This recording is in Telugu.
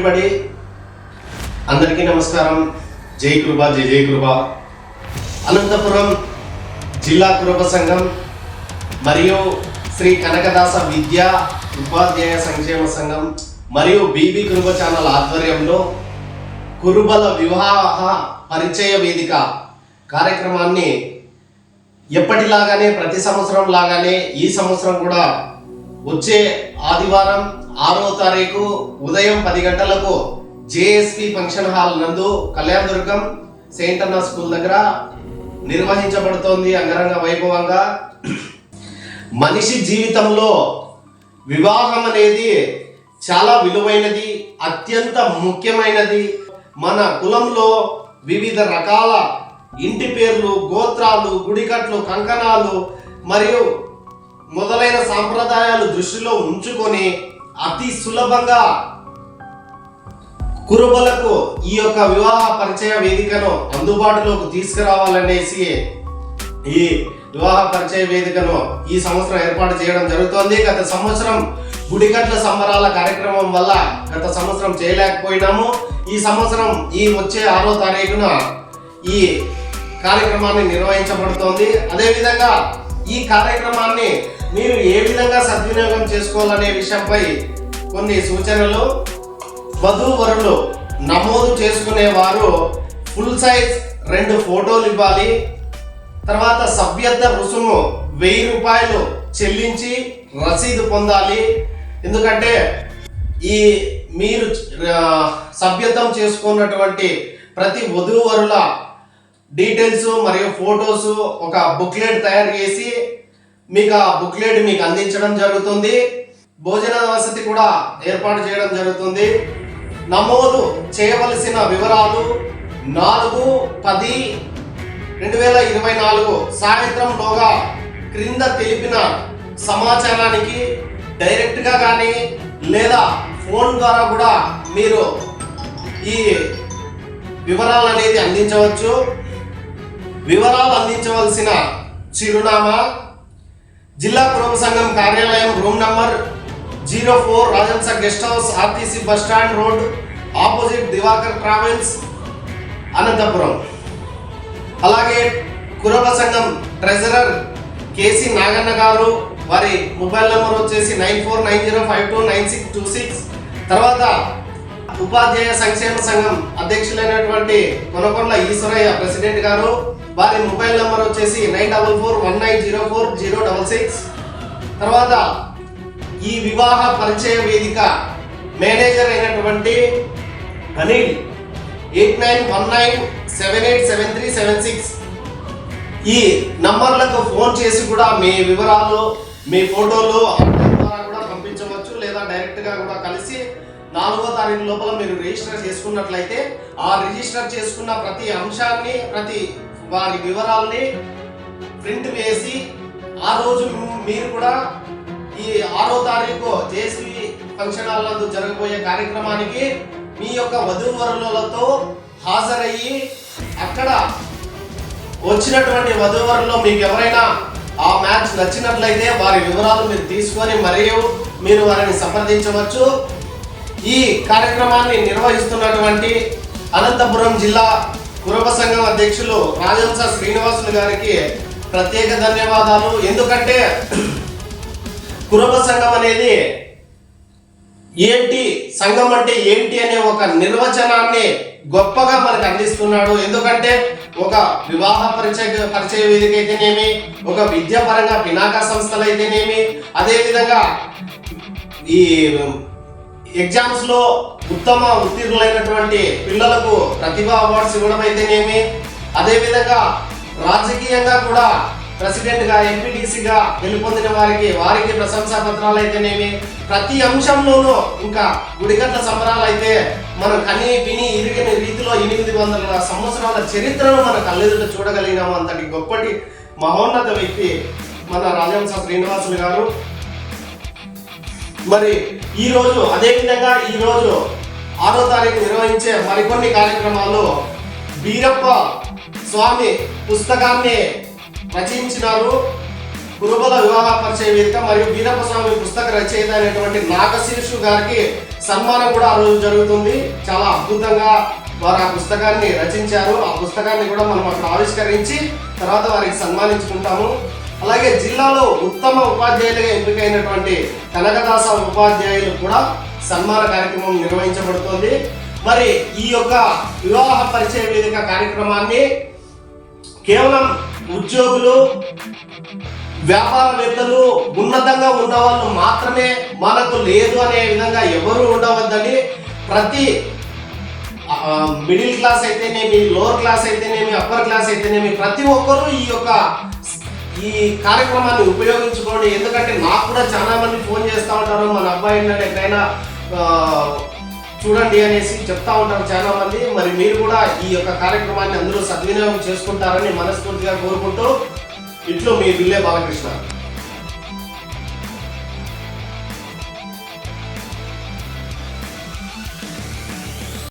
ఎవ్రీబడి అందరికీ నమస్కారం. జై కృప జై జై కృప. అనంతపురం జిల్లా కృప సంఘం మరియు శ్రీ కనకదాస విద్యా ఉపాధ్యాయ సంక్షేమ సంఘం మరియు బీబీ కృప ఛానల్ ఆధ్వర్యంలో కురుబల వివాహ పరిచయ వేదిక కార్యక్రమాన్ని ఎప్పటిలాగానే ప్రతి సంవత్సరం లాగానే ఈ సంవత్సరం కూడా వచ్చే ఆదివారం ఆరో తారీఖు ఉదయం పది గంటలకు జేఎస్పి ఫంక్షన్ హాల్ నందు కళ్యాణదుర్గం సెయింట్ అన్నా స్కూల్ దగ్గర నిర్వహించబడుతోంది అంగరంగ వైభవంగా. మనిషి జీవితంలో వివాహం అనేది చాలా విలువైనది అత్యంత ముఖ్యమైనది. మన కులంలో వివిధ రకాల ఇంటి పేర్లు గోత్రాలు గుడికట్లు కంకణాలు మరియు మొదలైన సాంప్రదాయాలు దృష్టిలో ఉంచుకొని అతి సులభంగా కురుబలకు ఈ యొక్క వివాహ పరిచయ వేదికను అందుబాటులోకి తీసుకురావాలనేసి ఈ వివాహ పరిచయ వేదికను ఈ సంవత్సరం ఏర్పాటు చేయడం జరుగుతోంది. గత సంవత్సరం గుడికట్ల సంబరాల కార్యక్రమం వల్ల గత సంవత్సరం చేయలేకపోయినాము. ఈ సంవత్సరం ఈ వచ్చే ఆరో తారీఖున ఈ కార్యక్రమాన్ని నిర్వహించబడుతోంది. అదేవిధంగా ఈ కార్యక్రమాన్ని మీరు ఏ విధంగా సద్వినియోగం చేసుకోవాలనే విషయంపై కొన్ని సూచనలు వధూవరులు నమోదు చేసుకునే వారు ఫుల్ సైజ్ రెండు ఫోటోలు ఇవ్వాలి. తర్వాత సభ్యత్వ రుసుము వెయ్యి రూపాయలు చెల్లించి రసీదు పొందాలి. ఎందుకంటే ఈ మీరు సభ్యత్వం చేసుకున్నటువంటి ప్రతి వధూవరుల డీటెయిల్స్ మరియు ఫొటోస్ ఒక బుక్లెట్ తయారు చేసి మీకు ఆ బుక్లెట్ మీకు అందించడం జరుగుతుంది. భోజన వసతి కూడా ఏర్పాటు చేయడం జరుగుతుంది. నమోదు చేయవలసిన వివరాలు నాలుగు పది రెండు వేల ఇరవై నాలుగు సాయంత్రంలోగా క్రింద తెలిపిన సమాచారానికి డైరెక్ట్గా కానీ లేదా ఫోన్ ద్వారా కూడా మీరు ఈ వివరాలు అనేది అందించవచ్చు. వివరాలు అందించవలసిన చిరునామా జిల్లా కుటుంబ సంఘం కార్యాలయం room number zero four Rajanna guest house RTC bus stand road opposite Diwakar travels Anantapur. అలాగే కురబ సంఘం ట్రెజరర్ కేసి నాగన్న గారు వారి మొబైల్ నెంబర్ వచ్చేసి nine four nine zero five two nine six two six. తర్వాత ఉపాధ్యాయ సంక్షేమ సంఘం అధ్యక్షులైనటువంటి కొనకొండ ఈశ్వరయ్య ప్రెసిడెంట్ గారు వారి మొబైల్ నెంబర్ వచ్చేసి nine double four one nine zero four zero double six. తర్వాత ఈ వివాహ పరిచయ వేదిక మేనేజర్ అయినటువంటి Anil eight nine one nine seven eight seven three seven six. ఈ నంబర్లకు ఫోన్ చేసి కూడా మీ వివరాలు మీ ఫోటోలు ఆన్లైన్ ద్వారా కూడా పంపించవచ్చు లేదా డైరెక్ట్గా కూడా కలిసి నాలుగో తారీఖు లోపల మీరు రిజిస్టర్ చేసుకున్నట్లయితే ఆ రిజిస్టర్ చేసుకున్న ప్రతి అంశాన్ని ప్రతి వారి వివరాల్ని ప్రింట్ వేసి ఆ రోజు మీరు కూడా ఈ ఆరో తారీఖు జేసీ ఫంక్షన్ హాల్ జరగబోయే కార్యక్రమానికి మీ యొక్క వధూవరులతో హాజరయ్యి అక్కడ వచ్చినటువంటి వధూవరుల్లో మీకు ఎవరైనా ఆ మ్యాచ్ నచ్చినట్లయితే వారి వివరాలు మీరు తీసుకొని మరియు మీరు వారిని సంప్రదించవచ్చు. ఈ కార్యక్రమాన్ని నిర్వహిస్తున్నటువంటి అనంతపురం జిల్లా కురబ సంఘం అధ్యక్షులు రాజంస శ్రీనివాసులు గారికి ప్రత్యేక ధన్యవాదాలు. ఎందుకంటే కురబ సంఘం అనేది ఏంటి? సంఘం అంటే ఏంటి అనే ఒక నిర్వచనాన్ని గొప్పగా మనకు అందిస్తున్నాడు. ఎందుకంటే ఒక వివాహ పరిచయ పరిచయ వేదిక అయితేనేమి ఒక విద్యాపరంగా పినాక సంస్థలు అయితేనేమి అదేవిధంగా ఈ ఎగ్జామ్స్లో ఉత్తమ ఉత్తీర్ణులైనటువంటి పిల్లలకు ప్రతిభా అవార్డ్స్ ఇవ్వడం అయితేనేమి? అదేవిధంగా రాజకీయంగా కూడా ప్రెసిడెంట్గా ఎంపీటీసీగా గెలుపొందిన వారికి వారికి ప్రశంసా పత్రాలు అయితేనేమి? ప్రతి అంశంలోనూ ఇంకా గుడిగట్ల సంబరాలు అయితే మనం కని విని ఇరిగిన రీతిలో ఎనిమిది వందల సంవత్సరాల చరిత్రను మన కళ్ళెదుట చూడగలిగినాము. అంతటి గొప్పటి మహోన్నత వ్యక్తి మన రాజవంశ శ్రీనివాసులు గారు. మరి ఈరోజు అదే విధంగా ఈరోజు ఆరో తారీఖు నిర్వహించే మరికొన్ని కార్యక్రమాలు బీరప్ప స్వామి పుస్తకాన్ని రచించినారు. గురుబల వివాహ పరిచయ వేదిక మరియు వీరప్ప స్వామి పుస్తక రచయిత అయినటువంటి నాగశీర్షు గారికి సన్మానం కూడా ఆ రోజు జరుగుతుంది. చాలా అద్భుతంగా వారు ఆ పుస్తకాన్ని రచించారు. ఆ పుస్తకాన్ని కూడా మనం అక్కడ ఆవిష్కరించి తర్వాత వారికి సన్మానించుకుంటాము. అలాగే జిల్లాలో ఉత్తమ ఉపాధ్యాయులుగా ఎంపికైనటువంటి కనకదాస ఉపాధ్యాయులు కూడా సన్మాన కార్యక్రమం నిర్వహించబడుతోంది. మరి ఈ యొక్క వివాహ పరిచయ వేదిక కార్యక్రమాన్ని కేవలం ఉద్యోగులు వ్యాపారవేత్తలు ఉన్నతంగా ఉన్న వాళ్ళు మాత్రమే మనకు లేదు అనే విధంగా ఎవరు ఉండవద్దని ప్రతి మిడిల్ క్లాస్ అయితేనేమి లోవర్ క్లాస్ అయితేనేమి అప్పర్ క్లాస్ అయితేనేమి ప్రతి ఒక్కరూ ఈ యొక్క ఈ కార్యక్రమాన్ని ఉపయోగించుకోండి. ఎందుకంటే నాకు కూడా చాలా మంది ఫోన్ చేస్తూ ఉంటారు. మన అబ్బాయిని ఎక్కడైనా చూడండి అనేసి చెప్తా ఉంటారు చాలా మంది. మరి మీరు కూడా ఈ యొక్క కార్యక్రమాన్ని అందరూ సద్వినియోగం చేసుకుంటారని మనస్ఫూర్తిగా కోరుకుంటూ ఇట్లో మీ బిల్లే బాలకృష్ణ.